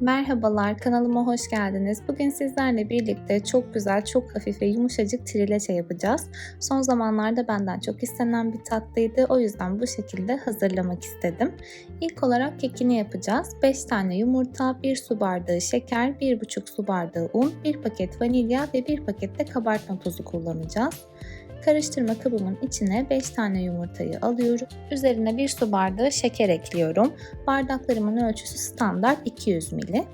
Merhabalar, kanalıma hoş geldiniz. Bugün sizlerle birlikte çok güzel, çok hafif ve yumuşacık trileçe yapacağız. Son zamanlarda benden çok istenen bir tatlıydı. O yüzden bu şekilde hazırlamak istedim. İlk olarak kekini yapacağız. 5 tane yumurta, 1 su bardağı şeker, 1,5 su bardağı un, 1 paket vanilya ve 1 paket de kabartma tozu kullanacağız. Karıştırma kabımın içine 5 tane yumurtayı alıyorum. Üzerine 1 su bardağı şeker ekliyorum. Bardaklarımın ölçüsü standart 200 ml.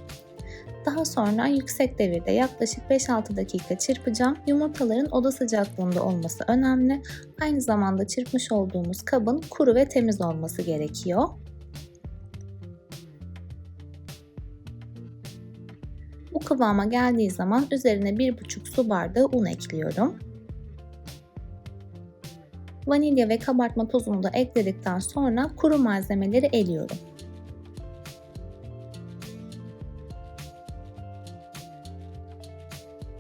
Daha sonra yüksek devirde yaklaşık 5-6 dakika çırpacağım. Yumurtaların oda sıcaklığında olması önemli. Aynı zamanda çırpmış olduğumuz kabın kuru ve temiz olması gerekiyor. Bu kıvama geldiği zaman üzerine 1,5 su bardağı un ekliyorum. Vanilya ve kabartma tozunu da ekledikten sonra kuru malzemeleri eliyorum.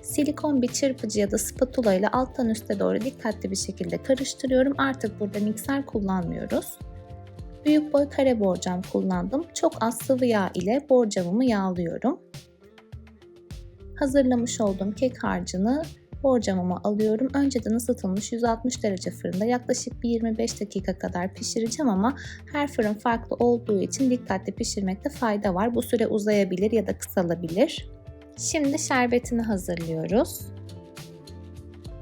Silikon bir çırpıcı ya da spatula ile alttan üste doğru dikkatli bir şekilde karıştırıyorum. Artık burada mikser kullanmıyoruz. Büyük boy kare borcam kullandım. Çok az sıvı yağ ile borcamımı yağlıyorum. Hazırlamış olduğum kek harcını borcamımı alıyorum. Önceden ısıtılmış 160 derece fırında yaklaşık bir 25 dakika kadar pişireceğim ama her fırın farklı olduğu için dikkatli pişirmekte fayda var. Bu süre uzayabilir ya da kısalabilir. Şimdi şerbetini hazırlıyoruz.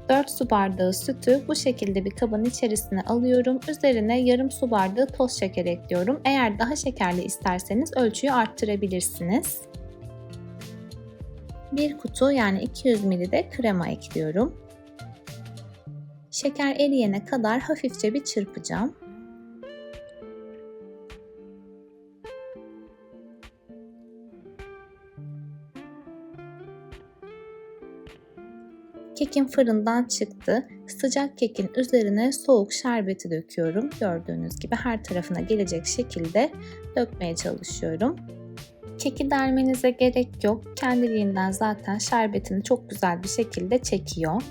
4 su bardağı sütü bu şekilde bir kabın içerisine alıyorum. Üzerine yarım su bardağı toz şeker ekliyorum. Eğer daha şekerli isterseniz ölçüyü arttırabilirsiniz. 1 kutu yani 200 ml de krema ekliyorum. Şeker eriyene kadar hafifçe bir çırpacağım. Kekim fırından çıktı. Sıcak kekin üzerine soğuk şerbeti döküyorum. Gördüğünüz gibi her tarafına gelecek şekilde dökmeye çalışıyorum. Keki delmenize gerek yok. Kendiliğinden zaten şerbetini çok güzel bir şekilde çekiyor.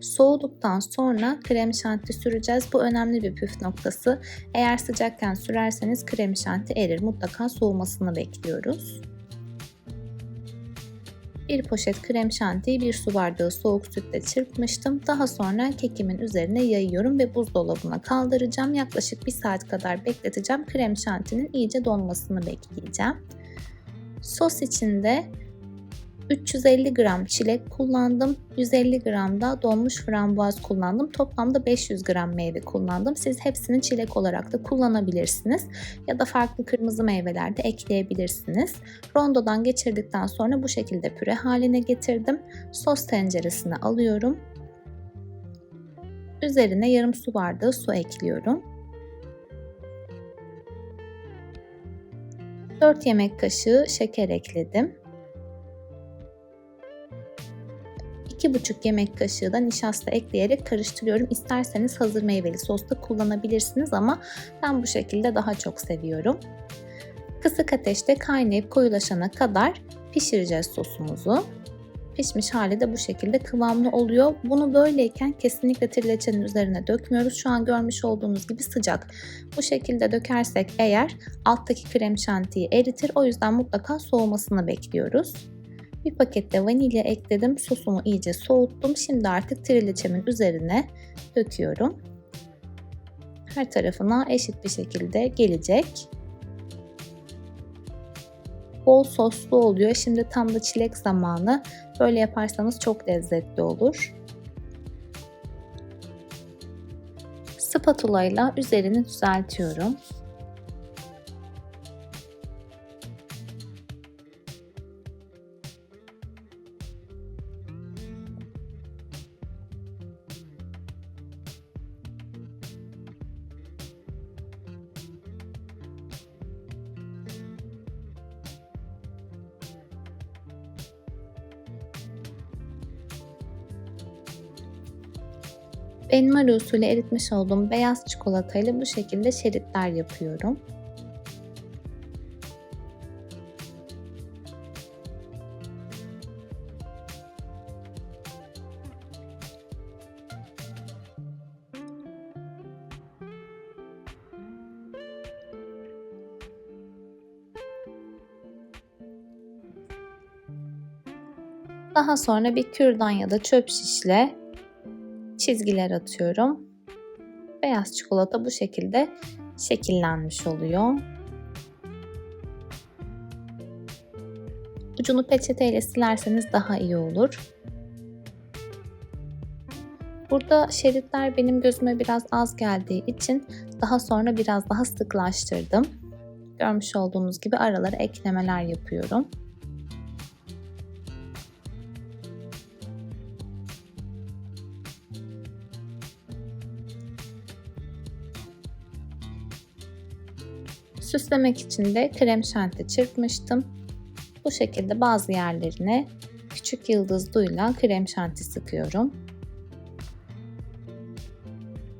Soğuduktan sonra krem şanti süreceğiz. Bu önemli bir püf noktası. Eğer sıcakken sürerseniz krem şanti erir. Mutlaka soğumasını bekliyoruz. Bir poşet krem şantiyi bir su bardağı soğuk sütle çırpmıştım. Daha sonra kekimin üzerine yayıyorum ve buzdolabına kaldıracağım. Yaklaşık bir saat kadar bekleteceğim. Krem şantinin iyice donmasını bekleyeceğim. Sos içinde 350 gram çilek kullandım. 150 gram da donmuş frambuaz kullandım. Toplamda 500 gram meyve kullandım. Siz hepsini çilek olarak da kullanabilirsiniz. Ya da farklı kırmızı meyveler de ekleyebilirsiniz. Rondodan geçirdikten sonra bu şekilde püre haline getirdim. Sos tenceresine alıyorum. Üzerine yarım su bardağı su ekliyorum. 4 yemek kaşığı şeker ekledim. 2,5 yemek kaşığı da nişasta ekleyerek karıştırıyorum. İsterseniz hazır meyveli sos da kullanabilirsiniz ama ben bu şekilde daha çok seviyorum. Kısık ateşte kaynayıp koyulaşana kadar pişireceğiz sosumuzu. Pişmiş hali de bu şekilde kıvamlı oluyor. Bunu böyleyken kesinlikle trileçenin üzerine dökmüyoruz. Şu an görmüş olduğunuz gibi sıcak. Bu şekilde dökersek eğer alttaki krem şantiyi eritir. O yüzden mutlaka soğumasını bekliyoruz. Bir pakette vanilya ekledim. Sosumu iyice soğuttum. Şimdi artık trileçemin üzerine döküyorum. Her tarafına eşit bir şekilde gelecek. Bol soslu oluyor. Şimdi tam da çilek zamanı. Böyle yaparsanız çok lezzetli olur. Spatula ile üzerini düzeltiyorum. Benmari usulü eritmiş olduğum beyaz çikolatayla bu şekilde şeritler yapıyorum. Daha sonra bir kürdan ya da çöp şişle çizgiler atıyorum. Beyaz çikolata bu şekilde şekillenmiş oluyor. Ucunu peçeteyle silerseniz daha iyi olur. Burada şeritler benim gözüme biraz az geldiği için daha sonra biraz daha sıklaştırdım. Görmüş olduğunuz gibi aralara eklemeler yapıyorum. Süslemek için de krem şanti çırpmıştım. Bu şekilde bazı yerlerine küçük yıldızlıyla krem şanti sıkıyorum.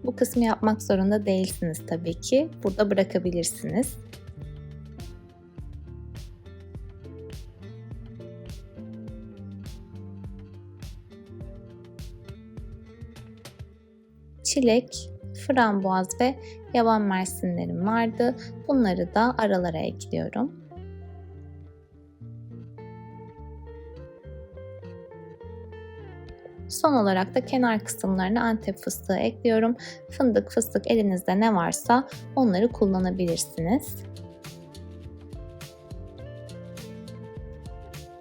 Bu kısmı yapmak zorunda değilsiniz tabii ki. Burada bırakabilirsiniz. Çilek, frambuaz ve yaban mersinlerim vardı. Bunları da aralara ekliyorum. Son olarak da kenar kısımlarına antep fıstığı ekliyorum. Fındık, fıstık elinizde ne varsa onları kullanabilirsiniz.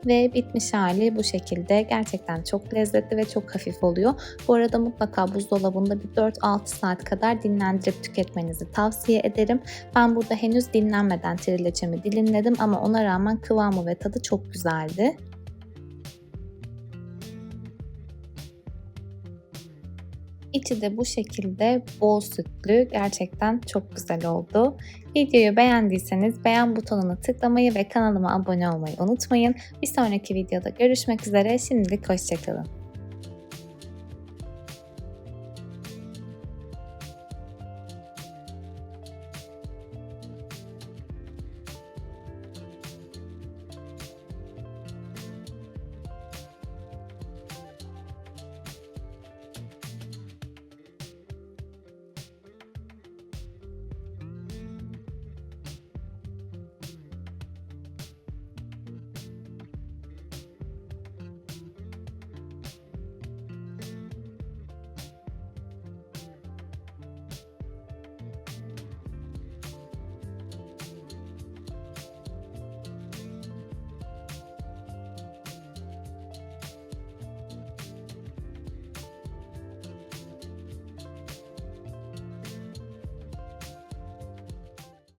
Ve bitmiş hali bu şekilde. Gerçekten çok lezzetli ve çok hafif oluyor. Bu arada mutlaka buzdolabında bir 4-6 saat kadar dinlendirip tüketmenizi tavsiye ederim. Ben burada henüz dinlenmeden trileçemi dilimledim ama ona rağmen kıvamı ve tadı çok güzeldi. İçi de bu şekilde bol sütlü. Gerçekten çok güzel oldu. Videoyu beğendiyseniz beğen butonuna tıklamayı ve kanalıma abone olmayı unutmayın. Bir sonraki videoda görüşmek üzere. Şimdilik hoşçakalın.